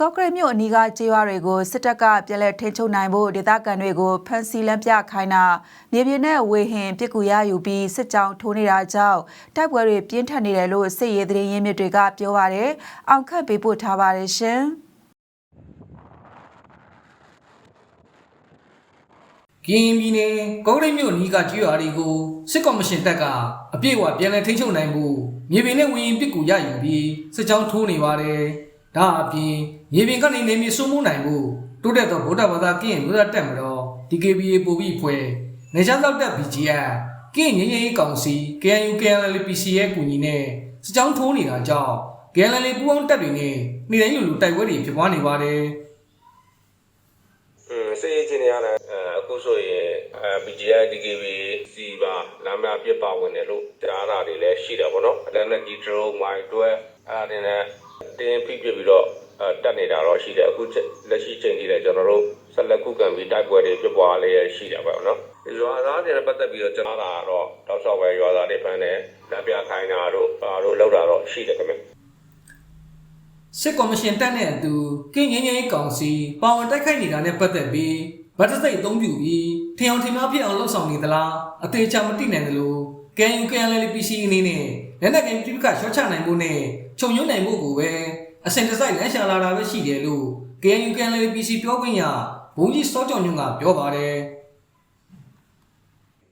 ကော့ကရိတ်မြို့အနီးကကျေးရွာတွေကိုစစ်တပ်ကပြည်လဲထိန်းချုပ်နိုင်ဖို့ဒေသခံတွေကိုဖမ်းဆီးလမ်းပြခိုင်းတာမြေပြင်နဲ့ဝေဟင်ပြစ်ကူရယူပြီးစစ်ကြောင်းထိုးနေတာကြောင့်တိုက်ပွဲတွေပြင်းထန်နေတယ်လို့စစ်ရေးသတင်းရင်းမြစ်တွေကပြောပါတယ်။အောင်ခတ်ပေးပို့ထားပါတယ်ရှင်။ကရင်ပြည်နယ်ကော့ကရိတ်မြို့အနီးကကျွော်တွေကိုစစ်ကော်မရှင်တပ်ကအပြည့်အဝပြန်လည်ထိန်းချုပ်နိုင်မှုမြေပြင်နဲ့ဝင်းပစ်ကူရယူပြီးစစ်ကြောင်းထိုးနေပါတယ်။ ဒါအပြင်မြေပြင်ကနေနေမြေစိုးမိုးနိုင်မှုတိုးတက်သောဗုဒ္ဓဘာသာကရင်မြို့တပ်မတော် DKBA ပို့ပြီးဖွဲ့နေချမ်းသောက်တပ် BGF ကရင်ငင်းငယ်ရေးကောင်စီ KNU KNLPC ရဲ့ကူညီနဲ့စစ်ကြောင်းထိုးနေတာကြောင့် KNL ပူးပေါင်းတပ်တွေနဲ့နေတိုင်းလူလူတိုက်ပွဲတွေဖြစ်ပွားနေပါတယ်။อืมစေးချင်းနေရတဲ့အဲအခုဆိုရင်အဲ BGI DKB စီပါနာမည်ပြစ်ပါဝင်တယ်လို့ကြားတာတွေလည်းရှိတယ်ဗောနော်အဲ့ဒါနဲ့ဒီ drone မိုင်းတွဲအဲ့ဒါနဲ့ တင်းဖိပြပြီးတော့အဲတက်နေတာတော့ရှိတယ်အခုချက်လက်ရှိချိန်ကြီးလည်းကျွန်တော်တို့ဆက်လက်ခုခံပြီးတိုက်ပွဲတွေဖြစ်ပွားလေးရရှိတယ်ပေါ့နော်ဒီရွာသားတွေနဲ့ပတ်သက်ပြီးတော့ကျွန်တော်ကတော့တောက်လျှောက်ပဲရွာသားတွေဖမ်းတယ်လက်ပြခိုင်းတာတို့ဘာတို့လောက်တာတော့ရှိတယ်ခင်ဗျစစ်ကော်မရှင်တက်တဲ့အတူကင်းငင်းငင်းကောင်စီပါဝင်တိုက်ခိုက်နေတာနဲ့ပတ်သက်ပြီးဗတ်တစိတ်အသုံးပြုပြီးထင်အောင်ထင်မှားဖြစ်အောင်လှုပ်ဆောင်နေသလားအသေးချာမသိနိုင် တယ်လို့ KNU KNLPC အနေနဲ့လက်နက်ကင်ပြိပခရှော့ချနိုင်ဖို့နဲ့ခြုံညွှန်းနိုင်ဖို့ကိုပဲအစင်တစိုက်လမ်းရှာလာတာပဲရှိတယ်လို့ KNU KNLPC ပြောခွင့်ရဘုံကြီးစောကြောင်ညွန့်ကပြောပါတယ်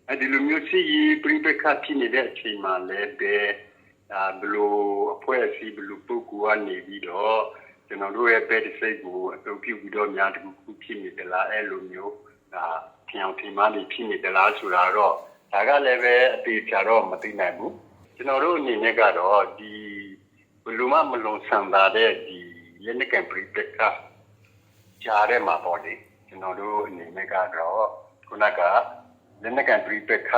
အဲဒီလိုမျိုးစီရေးပြိပခတ်ဖြစ်နေတဲ့အချိန်မှာလည်းပဲအာဘလိုအဖွဲ့အစည်းဘလိုပုဂ္ဂိုလ်ကနေပြီးတော့ကျွန်တော်တို့ရဲ့ဘက်တစ်စိတ်ကိုအသုံးပြုပြီးတော့များတစ်ခုခုဖြစ်နေသလားအဲ့လိုမျိုးဒါထင်အောင်ထင်မှားနေဖြစ်နေသလားဆိုတာတော့ ဒါကလည်းပဲအသေးချာတော့မသိနိုင်ဘူးကျွန်တော်တို့အနေနဲ့ကတော့ဒီဘလိုမှမလုံဆန်တာတဲ့ဒီလက်နက်ကင်ပြိပခတ်ကြားထဲမှာပေါ့လေကျွန်တော်တို့အနေနဲ့ကတော့ခုနကလက်နက်ကန်ပြိပက္ခ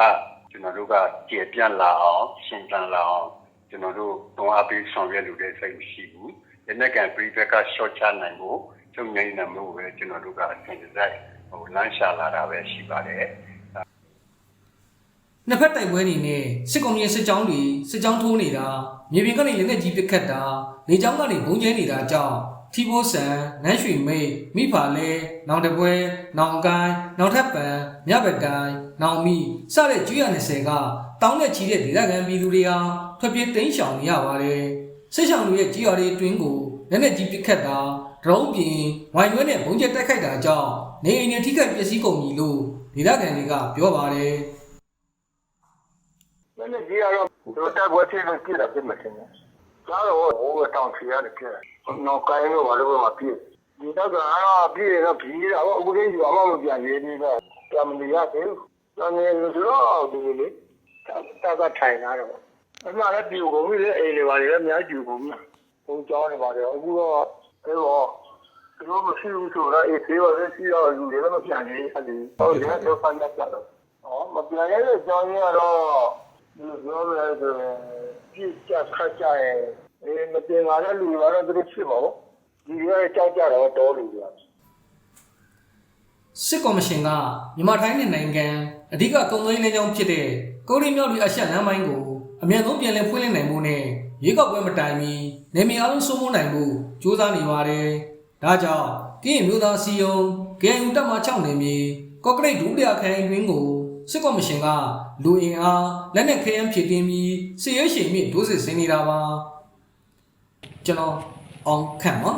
ကျွန်တော်တို့ကကျေပြန့်လာအောင်ရှင်းပြလာအောင်ကျွန်တော်တို့တွန်းအားပေးဆောင်ရွက်လို့တဲ့စိတ်မရှိဘူးလက်နက်ကန်ပြိပက္ခ short ချနိုင်ဖို့ချုပ်ငိမ့်နိုင်မှုပဲကျွန်တော်တို့ကအစဉ်တစိုက်ဟိုလမ်းရှာလာတာပဲရှိပါတယ် နှစ်ဖက်တိုက်ပွဲတွေနဲ့စစ်ကောင်စီစစ်ကြောင်းတွေစစ်ကြောင်းထိုးနေတာမြေပြင်ကနေလက်နက်ကြီးပစ်ခတ်တာလေကြောင်းကနေဘုံကျဲနေတာကြောင့်ထီဘိုးဆန်နန်းရွှေမိတ်မိဖာလဲနောင်တပွဲနောင်ကိုင်းနောင်ထပ်ပံမြပတိုင်းနောင်မီစတဲ့ကျွေးရ20ကတောင်းနဲ့ချီတဲ့ဒေသခံပြည်သူတွေဟာထွက်ပြေးတိမ်းရှောင်နေရပါတယ်စစ်ရှောင်တွေရဲ့ကြီးရွာတွေအတွင်းကိုလက်နက်ကြီးပစ်ခတ်တာဒရုန်းပြင်ဝိုင်ရွဲနဲ့ဘုံကျဲတိုက်ခိုက်တာကြောင့်နေအိမ်တွေထိခိုက်ပျက်စီးကုန်ပြီလို့ဒေသခံတွေကပြောပါတယ် လက်နက်ကြီးကတော့တို့တက်ွက်ဖြစ်လို့ပြစ်တာဖြစ်မှာတင်တယ်။ဒါတော့ဟိုကတောင်ချီရတယ်ပြစ်။နော်ကိုင်းလို့ဘာလို့မှပြစ်။ဒီတော့ကအားပြစ်ရတော့ပြီးတာပေါ့ဥပဒေကြီးဘာမှမပြန်ရနေတော့တမလီရသေးဘူး။တမလီဆိုတော့ဒီလေတက်ကထိုင်လာတော့အမှလည်းပြူကုန်ပြီလေအိမ်တွေပါလေအများကြီးပြူကုန်ပြီ။ဘုံကြောင်းတွေပါတယ်အခုတော့အဲတော့တို့မရှိဘူးဆိုတော့အေးသေးပါသေးရှိတော့လူတွေလည်းမပြန်ရဘူး။ဟုတ်တယ်တော့ဖန်တတ်ကြတော့။ဩမပြန်ရတဲ့ကြောင်းရတော့ ဒီပြောလဲဆိုရင်ပြစ်ကြခတ်ကြရဲ့အဲမတင်ပါတဲ့လူတွေကတော့သူတို့ဖြစ်ပါဘူးဒီရဲကြောက်ကြတော့တော်လူတွေစစ်ကော်မရှင်ကမြန်မာထိုင်းနဲ့နိုင်ငံအဓိကကုန်သွယ်ရေးလမ်းကြောင်းဖြစ်တဲ့ကိုရီးမြောက်ပြည်အရှက်လမ်းပိုင်းကိုအမြန်ဆုံးပြန်လည်ဖွင့်လှစ်နိုင်ဖို့နဲ့ရွေးကောက်ပွဲမတိုင်မီနေမီအားလုံးစိုးမိုးနိုင်ဖို့ကြိုးစားနေပါတယ်။ဒါကြောင့်ကရင်မျိုးသားစီယုံ KNU တပ်မ6နယ်မြေကော့ကရိတ်ဒုတိယခရိုင်တွင်ကို စစ်ကော်မရှင်ကလူအင်အားလက်နက်ခဲယမ်းဖြည့်တင်းပြီးစစ်ရေးရှင်မြင့်ဒုစစ်ဆင်နေတာပါ။ကျွန်တော်အောင်ခန့်ပါ